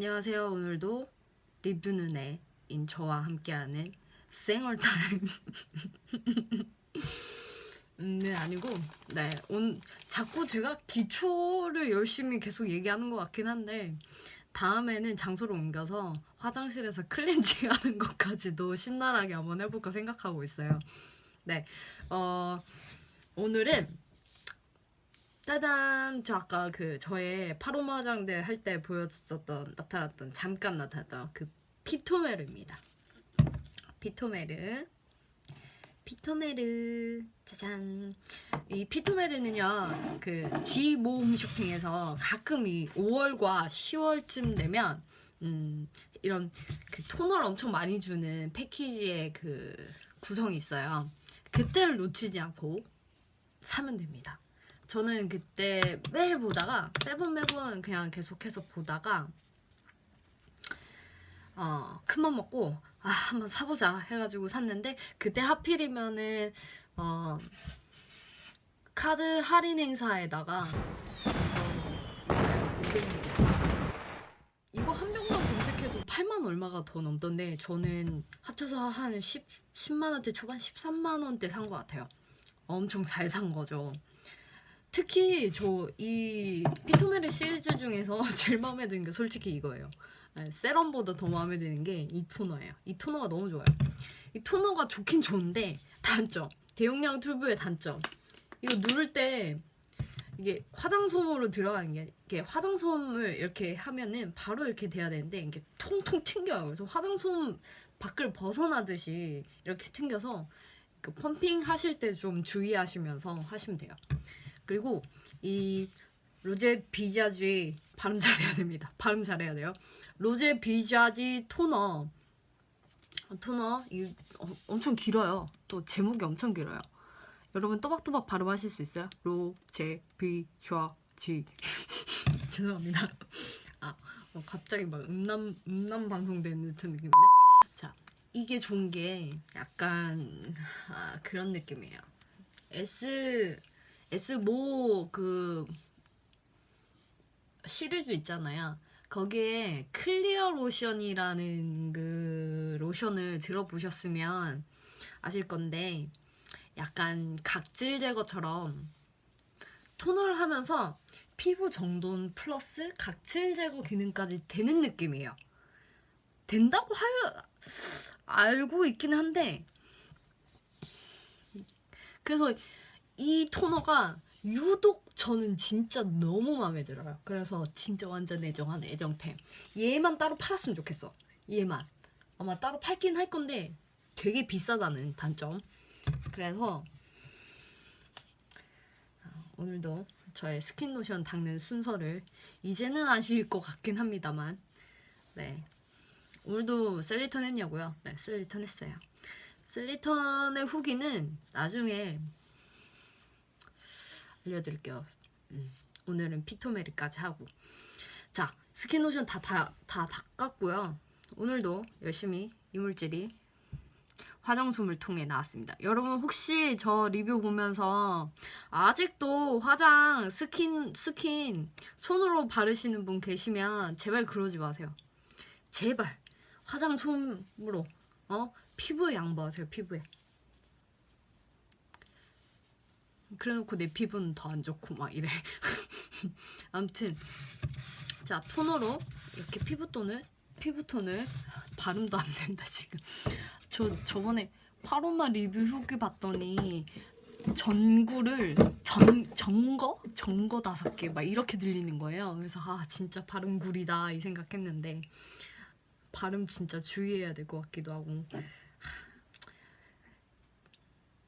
안녕하세요. 오늘도 리뷰 눈에인 저와 함께하는 생얼타임. 음, 네 아니고 네 온 자꾸 제가 기초를 열심히 계속 얘기하는 것 같긴 한데 다음에는 장소를 옮겨서 화장실에서 클렌징 하는 것까지도 신나하게 한번 해볼까 생각하고 있어요. 네, 어 오늘은 따단 저 아까 그 저의 파로마 화장대 할 때 보여줬었던 나타났던 잠깐 나타났던 그 피토메르입니다. 피토메르 피토메르 짜잔 이 피토메르는요 그 G 모험 쇼핑에서 가끔 이 5월과 10월쯤 되면 음 이런 그 토너를 엄청 많이 주는 패키지의 그 구성이 있어요. 그때를 놓치지 않고 사면 됩니다. 저는 그때 매일 보다가 매번 매번 그냥 계속해서 보다가 어 큰맘 먹고 아 한번 사보자 해가지고 샀는데 그때 하필이면은 어 카드 할인 행사에다가 어, 이거 한 병만 검색해도 8만 얼마가 더 넘던데 저는 합쳐서 한 10, 10만 원대 초반 13만 원대 산 것 같아요. 엄청 잘 산 거죠. 특히 저 이 피토메르 시리즈 중에서 제일 마음에 드는 게 솔직히 이거예요. 네, 세럼보다 더 마음에 드는 게 이 토너예요. 이 토너가 너무 좋아요. 이 토너가 좋긴 좋은데 단점 대용량 튜브의 단점 이거 누를 때 이게 화장솜으로 들어가는 게 이게 화장솜을 이렇게 하면은 바로 이렇게 돼야 되는데 이게 통통 튕겨요. 그래서 화장솜 밖을 벗어나듯이 이렇게 튕겨서 그 펌핑 하실 때 좀 주의하시면서 하시면 돼요. 그리고 이 로제 비자지 발음 잘해야 됩니다. 발음 잘해야 돼요. 로제 비자지 토너 토너 이 어, 엄청 길어요. 또 제목이 엄청 길어요. 여러분 또박또박 발음하실 수 있어요? 로제 비자지 죄송합니다. 아 어, 갑자기 막 음남 음남 방송되는 듯한 느낌인데 자 이게 좋은 게 약간 아, 그런 느낌이에요. S S모 그 시리즈 있잖아요. 거기에 클리어 로션이라는 그 로션을 들어보셨으면 아실 건데 약간 각질 제거처럼 토너를 하면서 피부 정돈 플러스 각질 제거 기능까지 되는 느낌이에요. 된다고 하 알고 있긴 한데 그래서 이 토너가 유독 저는 진짜 너무 마음에 들어요. 그래서 진짜 완전 애정한 애정템. 얘만 따로 팔았으면 좋겠어. 얘만. 아마 따로 팔긴 할 건데 되게 비싸다는 단점. 그래서 오늘도 저의 스킨 로션 닦는 순서를 이제는 아실 것 같긴 합니다만 네 오늘도 셀리턴 했냐고요? 네 셀리턴 했어요. 셀리턴의 후기는 나중에 알려드릴게요. 음, 오늘은 피토메리까지 하고 자 스킨로션 다, 다, 다 닦았고요. 오늘도 열심히 이물질이 화장솜을 통해 나왔습니다. 여러분 혹시 저 리뷰 보면서 아직도 화장 스킨 스킨 손으로 바르시는 분 계시면 제발 그러지 마세요. 제발 화장솜으로 어 피부에 양보하세요 피부에. 그래놓고 내 피부는 더 안 좋고 막 이래. 아무튼 자 토너로 이렇게 피부톤을 피부톤을 발음도 안 된다 지금. 저 저번에 파로마 리뷰 후기 봤더니 전구를 전 전거? 전거 다섯 개 막 이렇게 들리는 거예요. 그래서 아 진짜 발음 구리다 이 생각했는데 발음 진짜 주의해야 될 것 같기도 하고.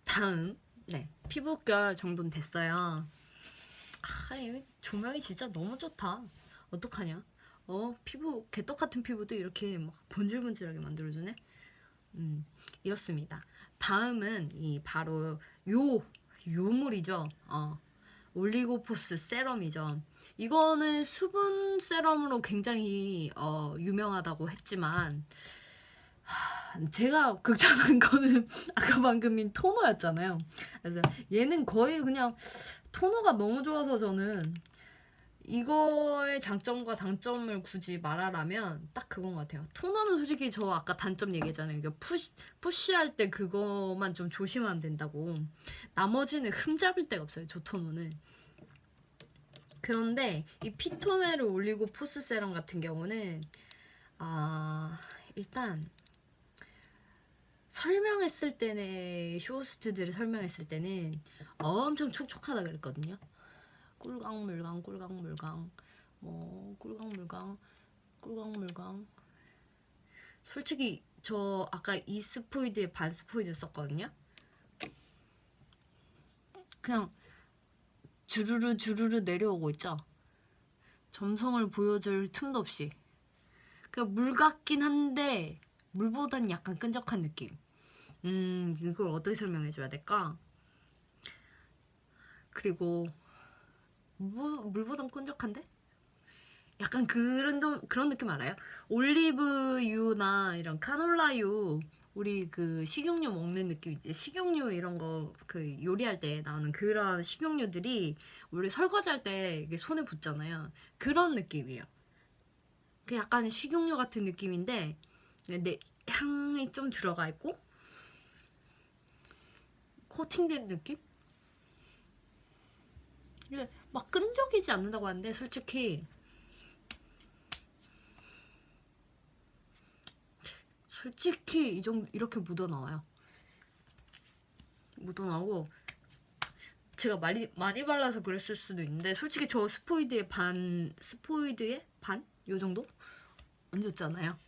다음 네 피부결 정도는 됐어요. 아 조명이 진짜 너무 좋다. 어떡하냐? 어 피부 개떡같은 피부도 이렇게 막 번질번질하게 만들어주네? 음 이렇습니다. 다음은 이 바로 요 요물이죠. 어 올리고포스 세럼이죠. 이거는 수분 세럼으로 굉장히 어, 유명하다고 했지만 제가 극찬한 거는 아까 방금인 토너였잖아요. 그래서 얘는 거의 그냥 토너가 너무 좋아서 저는 이거의 장점과 단점을 굳이 말하라면 딱 그건 것 같아요. 토너는 솔직히 저 아까 단점 얘기했잖아요. 이게 푸시, 푸시할 때 그거만 좀 조심하면 된다고. 나머지는 흠잡을 데가 없어요. 저 토너는. 그런데 이 피토메를 올리고 포스 세럼 같은 경우는 아 일단 설명했을 때는 쇼호스트들을 설명했을 때는 엄청 촉촉하다 그랬거든요. 꿀강물강 꿀강물강 뭐 꿀강물강 꿀강물강 솔직히 저 아까 이스포이드에 반스포이드 썼거든요. 그냥 주르르 주르르 내려오고 있죠. 점성을 보여줄 틈도 없이. 그냥 물 같긴 한데 물보단 약간 끈적한 느낌. 음 이걸 어떻게 설명해 줘야 될까? 그리고 물, 물보단 끈적한데? 약간 그런 좀- 그런 느낌 알아요? 올리브유나 이런 카놀라유 우리 그 식용유 먹는 느낌 있지? 식용유 이런 거 그 요리할 때 나오는 그런 식용유들이 우리 설거지 할 때 이게 손에 붙잖아요. 그런 느낌이에요. 그 약간 식용유 같은 느낌인데 근데 향이 좀 들어가 있고 코팅된 느낌? 근데 막 끈적이지 않는다고 하는데 솔직히 솔직히 이 정도 이렇게 묻어 나와요. 묻어 나오고 제가 많이 많이 발라서 그랬을 수도 있는데 솔직히 저 스포이드의 반 스포이드의 반 요 정도 얹었잖아요.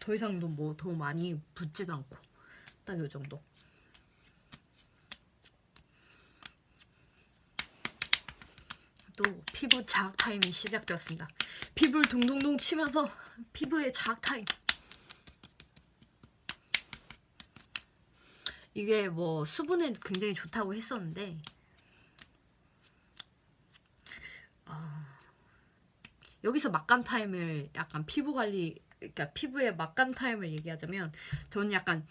더 이상도 뭐 더 많이 붓지도 않고 딱 요 정도. 또 피부 자학 타임이 시작되었습니다. 피부를 동동동 치면서 피부의 자학 타임. 이게 뭐 수분에 굉장히 좋다고 했었는데 아, 여기서 막간 타임을 약간 피부 관리 그러니까 피부의 막간 타임을 얘기하자면 저는 약간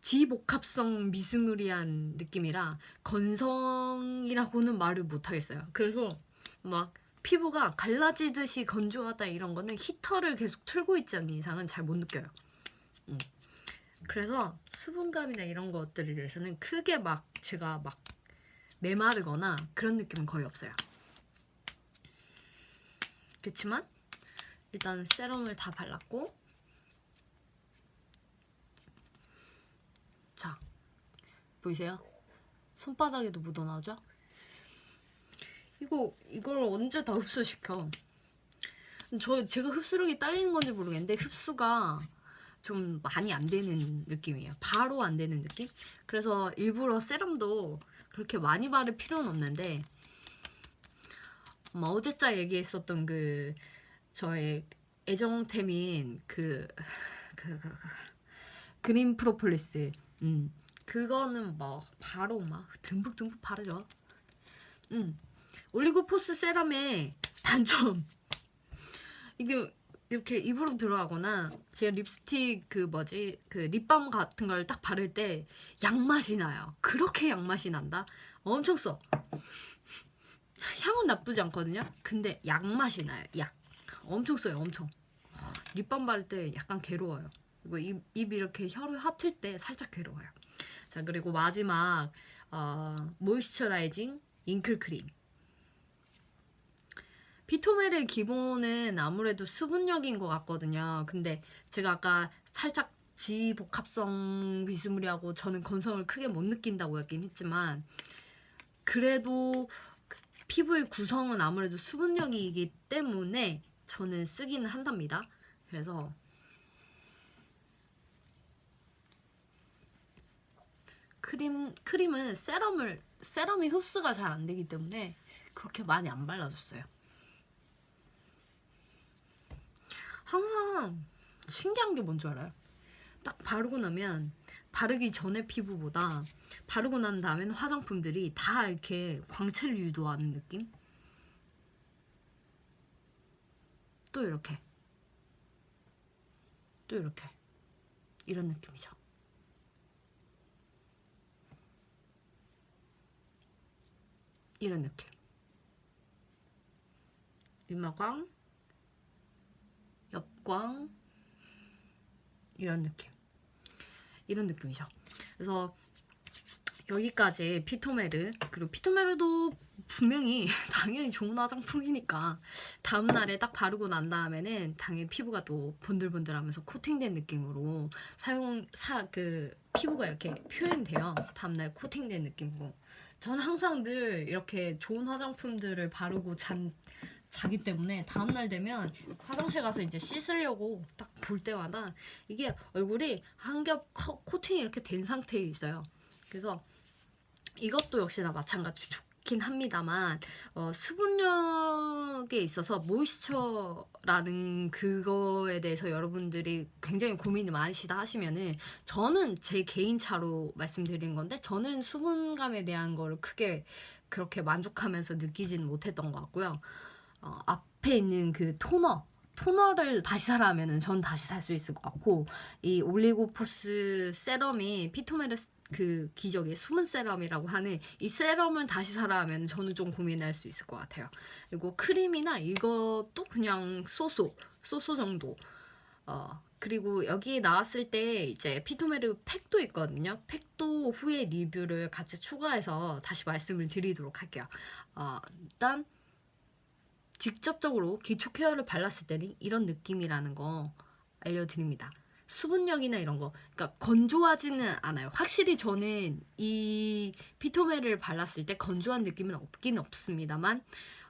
지복합성 미스무리한 느낌이라 건성이라고는 말을 못 하겠어요. 그래서 막 피부가 갈라지듯이 건조하다 이런 거는 히터를 계속 틀고 있지 않는 이상은 잘 못 느껴요. 음. 그래서 수분감이나 이런 것들에 대해서는 크게 막 제가 막 메마르거나 그런 느낌은 거의 없어요. 그렇지만 일단 세럼을 다 발랐고 자 보이세요? 손바닥에도 묻어나오죠? 이거 이걸 언제 다 흡수시켜? 저 제가 흡수력이 딸리는 건지 모르겠는데 흡수가 좀 많이 안 되는 느낌이에요. 바로 안 되는 느낌? 그래서 일부러 세럼도 그렇게 많이 바를 필요는 없는데 뭐 어제자 얘기했었던 그 저의 애정템인 그, 그, 그, 그 그린 프로폴리스 음 그거는 뭐 바로 막 듬뿍듬뿍 바르죠. 음 올리고포스 세럼의 단점 이게 이렇게 입으로 들어가거나 제가 립스틱 그 뭐지 그 립밤 같은 걸 딱 바를 때 양맛이 나요. 그렇게 양맛이 난다. 엄청 써. 향은 나쁘지 않거든요. 근데 양맛이 나요. 약. 엄청 써요. 엄청. 립밤 바를 때 약간 괴로워요. 그리고 입, 입 이렇게 혀를 핫을 때 살짝 괴로워요. 자 그리고 마지막 어, 모이스처라이징 잉클 크림. 피토멜의 기본은 아무래도 수분력인 것 같거든요. 근데 제가 아까 살짝 지복합성 비스무리하고 저는 건성을 크게 못 느낀다고 했긴 했지만 그래도 그 피부의 구성은 아무래도 수분력이기 때문에 저는 쓰기는 한답니다. 그래서 크림 크림은 세럼을 세럼이 흡수가 잘 안 되기 때문에 그렇게 많이 안 발라줬어요. 항상 신기한 게 뭔 줄 알아요? 딱 바르고 나면 바르기 전에 피부보다 바르고 난 다음에는 화장품들이 다 이렇게 광채를 유도하는 느낌? 또 이렇게 또 이렇게 이런 느낌이죠. 이런 느낌. 이마광, 옆광 이런 느낌. 이런 느낌이죠. 그래서 여기까지 피토메르 그리고 피토메르도 분명히 당연히 좋은 화장품이니까 다음 날에 딱 바르고 난 다음에는 당연히 피부가 또 본들본들하면서 코팅된 느낌으로 사용 사 그 피부가 이렇게 표현돼요. 다음 날 코팅된 느낌으로. 저는 항상 늘 이렇게 좋은 화장품들을 바르고 잔 자기 때문에 다음 날 되면 화장실 가서 이제 씻으려고 딱 볼 때마다 이게 얼굴이 한 겹 코팅이 이렇게 된 상태에 있어요. 그래서 이것도 역시나 마찬가지 좋긴 합니다만 어, 수분력에 있어서 모이스처라는 그거에 대해서 여러분들이 굉장히 고민이 많으시다 하시면은 저는 제 개인차로 말씀드린 건데 저는 수분감에 대한 거를 크게 그렇게 만족하면서 느끼지는 못했던 것 같고요. 어, 앞에 있는 그 토너 토너를 다시 사라 하면은 전 다시 살 수 있을 것 같고 이 올리고포스 세럼이 피토메르 그 기적의 숨은 세럼이라고 하는 이 세럼을 다시 사라 하면 저는 좀 고민할 수 있을 것 같아요. 그리고 크림이나 이것도 그냥 쏘쏘 쏘쏘 정도. 어 그리고 여기 나왔을 때 이제 피토메르 팩도 있거든요. 팩도 후에 리뷰를 같이 추가해서 다시 말씀을 드리도록 할게요. 어 일단 직접적으로 기초 케어를 발랐을 때는 이런 느낌이라는 거 알려드립니다. 수분력이나 이런 거, 그러니까 건조하지는 않아요. 확실히 저는 이 피토메를 발랐을 때 건조한 느낌은 없긴 없습니다만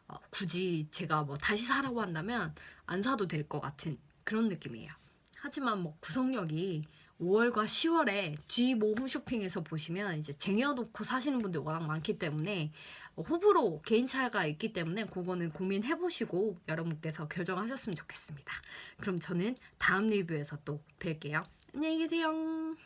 어, 굳이 제가 뭐 다시 사라고 한다면 안 사도 될 것 같은 그런 느낌이에요. 하지만 뭐 구성력이 5월과 10월에 G 모홈 쇼핑에서 보시면 이제 쟁여놓고 사시는 분들 워낙 많기 때문에 어, 호불호 개인차가 있기 때문에 그거는 고민해보시고 여러분께서 결정하셨으면 좋겠습니다. 그럼 저는 다음 리뷰에서 또 뵐게요. 안녕히 계세요.